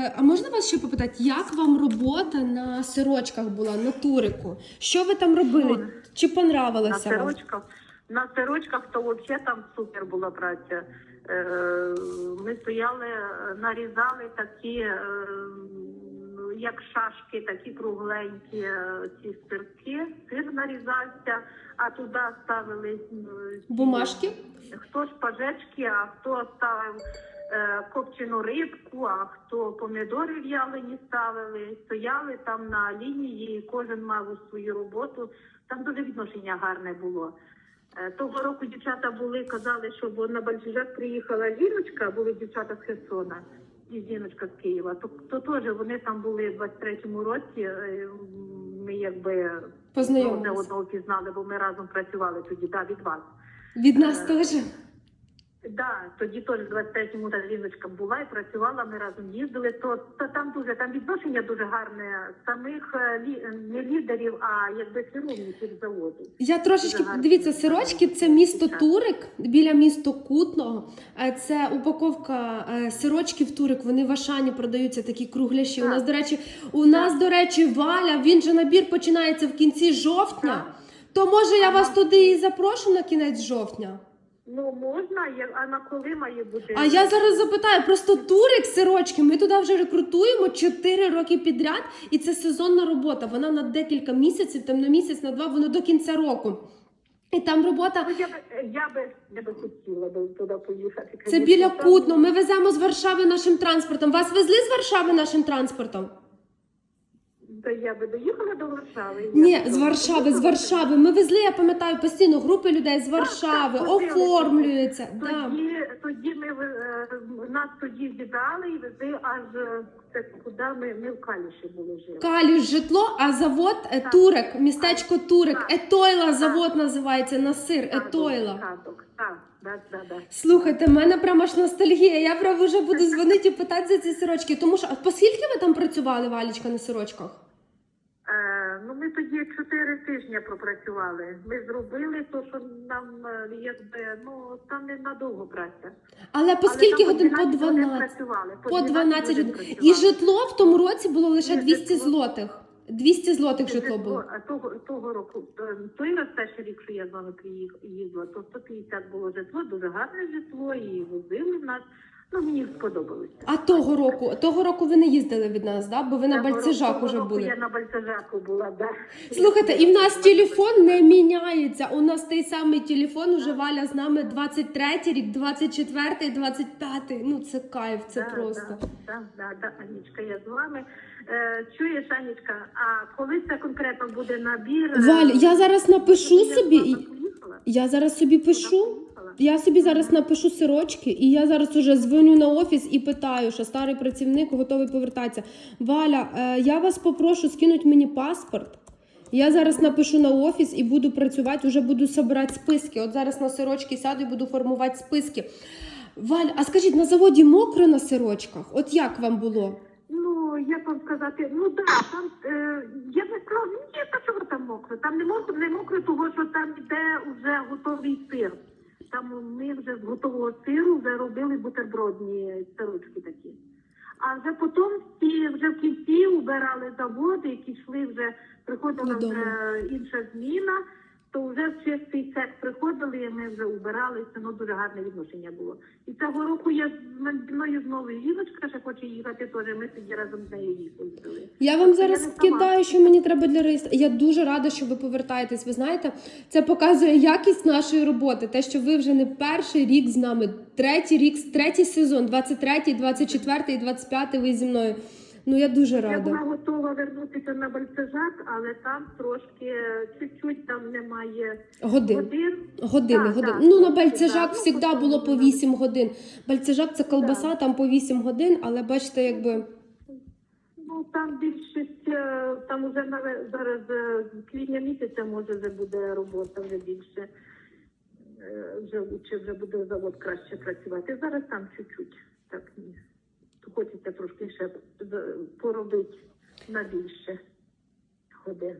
Е, А можна вас ще попитати, як вам робота на сирочках була, на турику? Що ви там робили? Чи На понравилося вам? сирочках, на сирочках то взагалі там супер була праця. Е, Ми стояли, е, нарізали такі, е, ну, як шашки, такі кругленькі е, ці сирки. Сир нарізався, а туди ставили ці- Бумажки? Хто ж пажечки, а хто ставив копчену рибку, а хто помідори в'ялені ставили, стояли там на лінії, кожен мав свою роботу. Там дуже відношення гарне було. Е, Того року дівчата були, казали, що на Бальчижак приїхала жіночка, були дівчата з Херсона і жіночка з Києва. То, то теж вони там були в 23-му році. е, Ми якби одне одного пізнали, бо ми разом працювали тоді, да, від вас. Від нас теж. Да, тоді теж в 23-му та жіночка була і працювала, ми разом їздили. То, то там дуже там відношення дуже гарне самих е, лі, не лідерів, а якби керівників заводу. Я трошечки дивіться, сирочки це місто Турик біля міста Кутного. Е, Це упаковка е, сирочків Турик. Вони в Ашані продаються такі кругляші. У нас, до речі, у нас, до речі, Валя. Він же набір починається в кінці жовтня. Так. То може я вас туди і запрошу на кінець жовтня? Ну можна, я- а на коли має бути? А я зараз запитаю, просто турик сирочки. Ми туди вже рекрутуємо 4 роки підряд, і це сезонна робота. Вона на декілька місяців, там на місяць, на два, воно до кінця року. І там робота Ну, я би я би я би хотіла би туди поїхати. це звісно, біля там- Кутно. Ми веземо з Варшави нашим транспортом. Вас везли з Варшави нашим транспортом? Та я би доїхала до Варшави. Ні, з. Варшави, з Варшави. Ми везли, я пам'ятаю, постійно групи людей з Варшави, так, оформлюються. Да. Тоді, тоді ми е, нас тоді зібрали і везли аж е, це куди ми, ми в Каліші були жили. Каліш житло, а завод е, Так. Турек, містечко Турек, Так. Етойла завод називається на сир. Етойла. Садок, так, да, да, да. Слухайте, в мене прямо аж ностальгія. Я прям вже буду дзвонити і питати за ці сирочки. Тому що а по скільки ви там працювали, Валічка, на сирочках? Тоді чотири тижні пропрацювали. Ми зробили то, що нам е, якби ну там не надовго праця. Але по скільки годин? По 12 працювали. По 12 годин. І житло в тому році було лише Ні, 200 злотих. 200 злотих житло було. А того, того року, е, той раз перший рік, що я з вами приїхала, то 150 було житло, дуже гарне житло, і возили нас. Ну, мені сподобалося. А того року, того року ви не їздили від нас, да? бо ви на Того Бальцежак року- уже року Я були. на Бальцежаку була, да. Слухайте, і в нас телефон не міняється. У нас той самий телефон уже Валя з нами 23 рік, 24, 25. Ну це кайф, це Да, просто. Да, да, да, да, Анічка, я з вами. Е, чуєш, Анічка, а коли це конкретно буде набір? е, Валь, я зараз напишу собі. і- Я зараз собі пишу. Я собі зараз напишу сирочки, і я зараз уже дзвоню на офіс і питаю, що старий працівник готовий повертатися. Валя, е, я вас попрошу скинуть мені паспорт. Я зараз напишу на офіс і буду працювати, вже буду збирати списки. От зараз на сирочки сяду і буду формувати списки. Валь, а скажіть, на заводі мокро на сирочках? От як вам було? Ну, як вам сказати, ну да, там е, я не сказала, ні, та чого там мокро? Там не мокро, не мокро, того що там йде вже готовий сир. Там ми вже з готового сиру вже робили бутербродні сирочки такі. А вже потім всі вже в кінці убирали заводи, які йшли вже, приходила вже інша зміна, то вже в чистий цех приходили, і ми вже убиралися, ну дуже гарне відношення було. І цього року я з мною знову жіночка ще хоче їхати теж, ми тоді разом з нею їздили. Я вам зараз я кидаю, що мені треба для реєстрації. Я дуже рада, що ви повертаєтесь. Ви знаєте, це показує якість нашої роботи. Те, що ви вже не перший рік з нами, третій рік, третій сезон, 23, 24 і 25 ви зі мною. Ну я дуже рада. Я була готова вернутися на Бальцежак, але там трошки чуть-чуть там немає Годин. годин. Години, Так, години. так, Ну на Бальцежак завжди Ну, було по потім 8 годин. Бальцежак це колбаса, там по 8 годин, але бачите, якби. Ну там більшість, е, там уже зараз е, з квітня місяця може вже буде робота вже більше. Е, Вже лучше вже буде завод краще працювати. Зараз там чуть-чуть. Так ні. Хочеться трошки ще поробити на більше годин.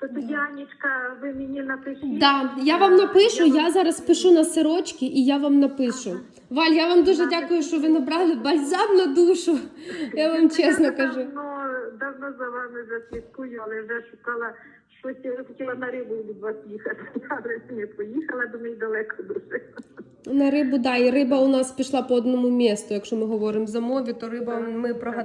То тоді, Анічка, ви мені напишіть. Да, я вам напишу, я зараз пишу на сирочки і я вам напишу. Валь, я вам дуже дякую, що ви набрали бальзам на душу. Я вам чесно кажу. Давно, давно за вами вже слідкую, але вже шукала щось, я хотіла на рибу від вас їхати. Я не поїхала, думаю, далеко дуже. На рибу, да, і риба у нас пішла по одному місту. Якщо ми говоримо за мові, то риба ми прогадали.